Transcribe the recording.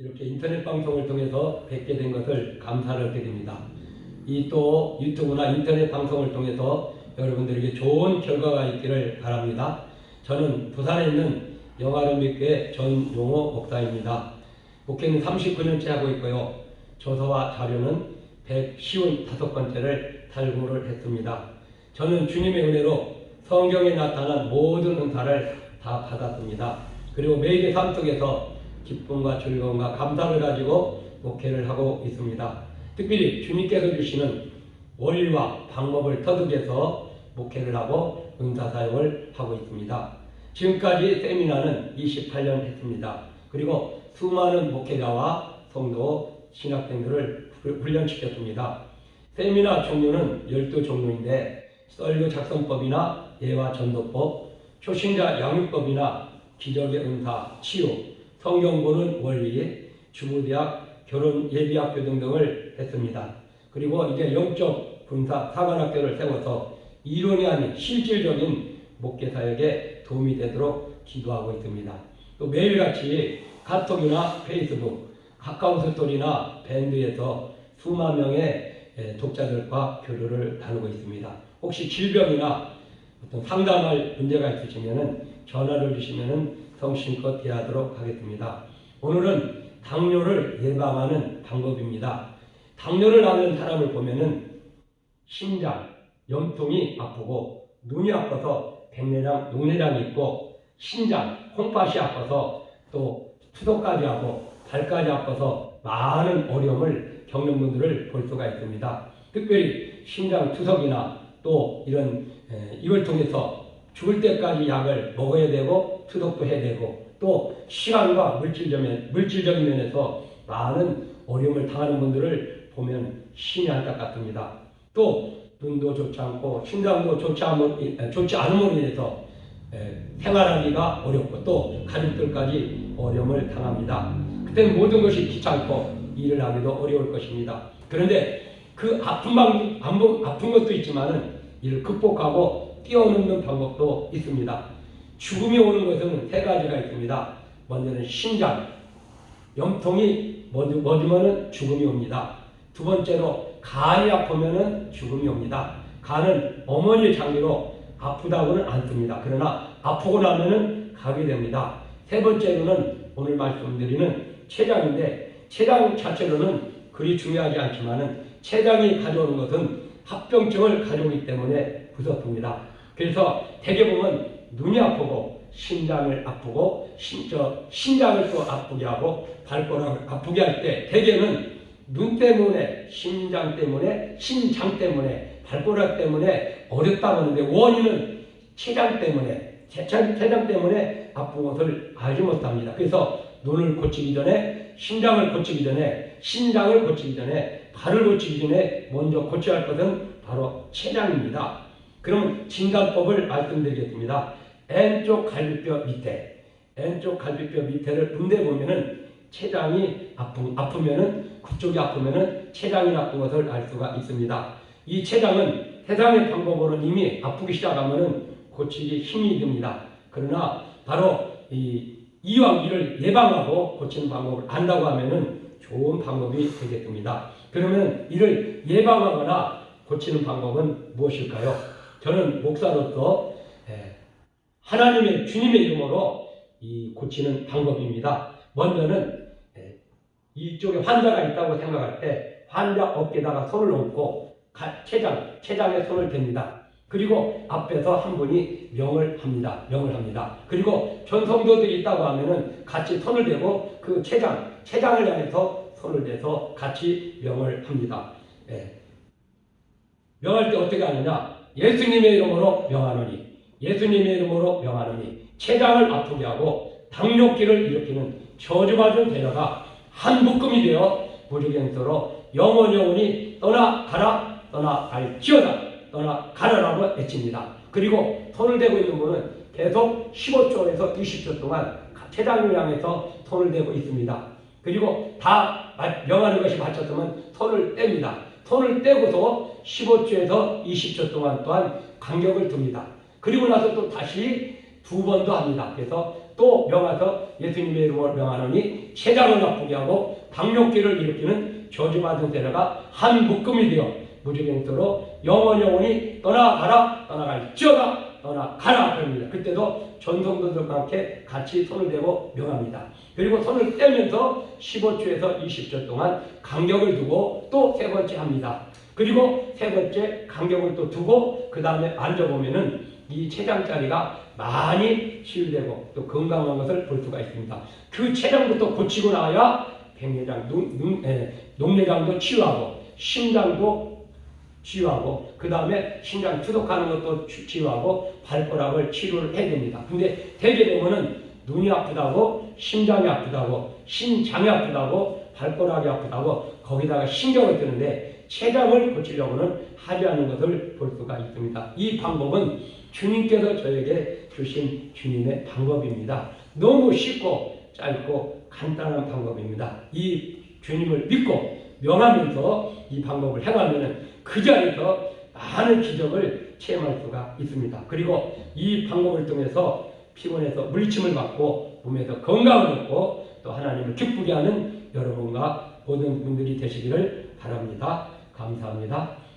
이렇게 인터넷 방송을 통해서 뵙게 된 것을 감사를 드립니다. 이 또 유튜브나 인터넷 방송을 통해서 여러분들에게 좋은 결과가 있기를 바랍니다. 저는 부산에 있는 영아름교회 전용호 목사입니다. 목회는 39년째 하고 있고요. 조서와 자료는 115번째를 달고를 했습니다. 저는 주님의 은혜로 성경에 나타난 모든 은사를 다 받았습니다. 그리고 매일의 삶 속에서 기쁨과 즐거움과 감사를 가지고 목회를 하고 있습니다. 특별히 주님께서 주시는 원리와 방법을 터득해서 목회를 하고 은사 사역을 하고 있습니다. 지금까지 세미나는 28년 했습니다. 그리고 수많은 목회자와 성도, 신학생들을 훈련시켰습니다. 세미나 종류는 12종류인데 썰교 작성법이나 예와 전도법, 초신자 양육법이나 기적의 은사, 치유, 성경 보는 원리, 주부대학, 결혼 예비학교 등등을 했습니다. 그리고 이제 영적 군사 사관학교를 세워서 이론이 아닌 실질적인 목회 사역에 도움이 되도록 기도하고 있습니다. 또 매일같이 카톡이나 페이스북, 카카오 스토리나 밴드에서 수만 명의 에, 독자들과 교류를 나누고 있습니다. 혹시 질병이나 어떤 상담할 문제가 있으시면은 전화를 주시면은 성심껏 대하도록 하겠습니다. 오늘은 당뇨를 예방하는 방법입니다. 당뇨를 앓는 사람을 보면은 심장, 염통이 아프고 눈이 아파서 백내장, 녹내장이 있고 신장, 콩팥이 아파서 또 투도까지 하고 발까지 아파서 많은 어려움을 겪는 분들을 볼 수가 있습니다. 특별히 심장 투석이나 또 이런 에, 이걸 통해서 죽을 때까지 약을 먹어야 되고 투석도 해야 되고 또 시간과 물질적인, 물질적인 면에서 많은 어려움을 당하는 분들을 보면 신이 안타깝습니다. 또 눈도 좋지 않고 심장도 좋지, 않은, 좋지 않음으로 인해서 에, 생활하기가 어렵고 또 가족들까지 어려움을 당합니다. 그때 모든 것이 귀찮고 일을 하기도 어려울 것입니다. 그런데 그 아픈 방, 아픈 것도 있지만은 이를 극복하고 뛰어넘는 방법도 있습니다. 죽음이 오는 것은 세 가지가 있습니다. 먼저는 심장, 염통이 멎으면 죽음이 옵니다. 두 번째로 간이 아프면 죽음이 옵니다. 간은 어머니의 장기로 아프다고는 않습니다. 그러나 아프고 나면은 가게 됩니다. 세 번째로는 오늘 말씀드리는 췌장인데 췌장 자체로는 그리 중요하지 않지만은 췌장이 가져오는 것은 합병증을 가져오기 때문에 무섭습니다. 그래서 대개 보면 눈이 아프고 심장을 아프고 심, 저, 심장을 또 아프게 하고 발가락을 아프게 할 때 대개는 눈 때문에 심장 때문에 심장 때문에 발가락 때문에 어렵다고 하는데 원인은 췌장 때문에 췌장, 췌장 때문에 아픈 것을 알지 못합니다. 그래서 눈을 고치기 전에 심장을 고치기 전에 심장을 고치기 전에 발을 고치기 전에 먼저 고쳐야 할 것은 바로 췌장입니다. 그럼 진단법을 말씀드리겠습니다. 왼쪽 갈비뼈 밑에, 왼쪽 갈비뼈 밑에를 문대 보면은 췌장이 아프, 아프면은 그쪽이 아프면은 췌장이 나쁜 것을 알 수가 있습니다. 이 췌장은 세상의 방법으로는 이미 아프기 시작하면은 고치기 힘이 듭니다. 그러나 바로 이 이왕 이를 예방하고 고치는 방법을 안다고 하면은 좋은 방법이 되겠습니다. 그러면 이를 예방하거나 고치는 방법은 무엇일까요? 저는 목사로서 에, 하나님의 주님의 이름으로 이 고치는 방법입니다. 먼저는 에, 이쪽에 환자가 있다고 생각할 때 환자 어깨에다가 손을 얹고 가- 췌장, 췌장에 손을 댑니다. 그리고 앞에서 한 분이 명을 합니다. 명을 합니다. 그리고 전성도들이 있다고 하면은 같이 손을 대고 그 췌장, 췌장을 향해서 손을 대서 같이 명을 합니다. 예. 명할 때 어떻게 하느냐? 예수님의 이름으로 명하노니, 예수님의 이름으로 명하노니, 췌장을 아프게 하고 당뇨기를 일으키는 저주받은 대녀가 한 묶음이 되어 영원 영원히 떠나가라, 떠나갈지어다. 떠나 가라라고 외칩니다. 그리고 손을 대고 있는 분은 계속 15초에서 20초 동안 췌장을 향해서 손을 대고 있습니다. 그리고 다 명하는 것이 맞췄으면 손을 뗍니다. 손을 떼고서 15초에서 20초 동안 또한 간격을 둡니다. 그리고 나서 또 다시 두 번 더 합니다. 그래서 또 명하서 예수님의 이름으로 명하노니 췌장을 나쁘게 하고 당뇨기를 일으키는 저주받은 세라가 한 묶음이 되어 무지경토로 영원 영원히 떠나가라 떠나갈지어다 떠나가라 그럽니다. 그때도 전성도들과 함께 같이 손을 대고 명합니다. 그리고 손을 떼면서 15초에서 20초 동안 간격을 두고 또 세 번째 합니다. 그리고 세 번째 간격을 또 두고 그 다음에 앉아보면은 이 췌장자리가 많이 치유되고 또 건강한 것을 볼 수가 있습니다. 그 췌장부터 고치고 나야 백내장, 에, 녹내장도 치유하고 심장도 치유하고 그 다음에 심장 추독하는 것도 치- 치유하고 발가락을 치료를 해야 됩니다. 근데 대개 되면은 눈이 아프다고 심장이 아프다고 심장이 아프다고 발가락이 아프다고 거기다가 신경을 쓰는데 췌장을 고치려고는 하지 않는 것을 볼 수가 있습니다. 이 방법은 주님께서 저에게 주신 주님의 방법입니다. 너무 쉽고 짧고 간단한 방법입니다. 이 주님을 믿고 명하면서 이 방법을 행하면 그 자리에서 많은 기적을 체험할 수가 있습니다. 그리고 이 방법을 통해서 피곤해서 물침을 받고 몸에서 건강을 얻고 또 하나님을 기쁘게 하는 여러분과 모든 분들이 되시기를 바랍니다. 감사합니다.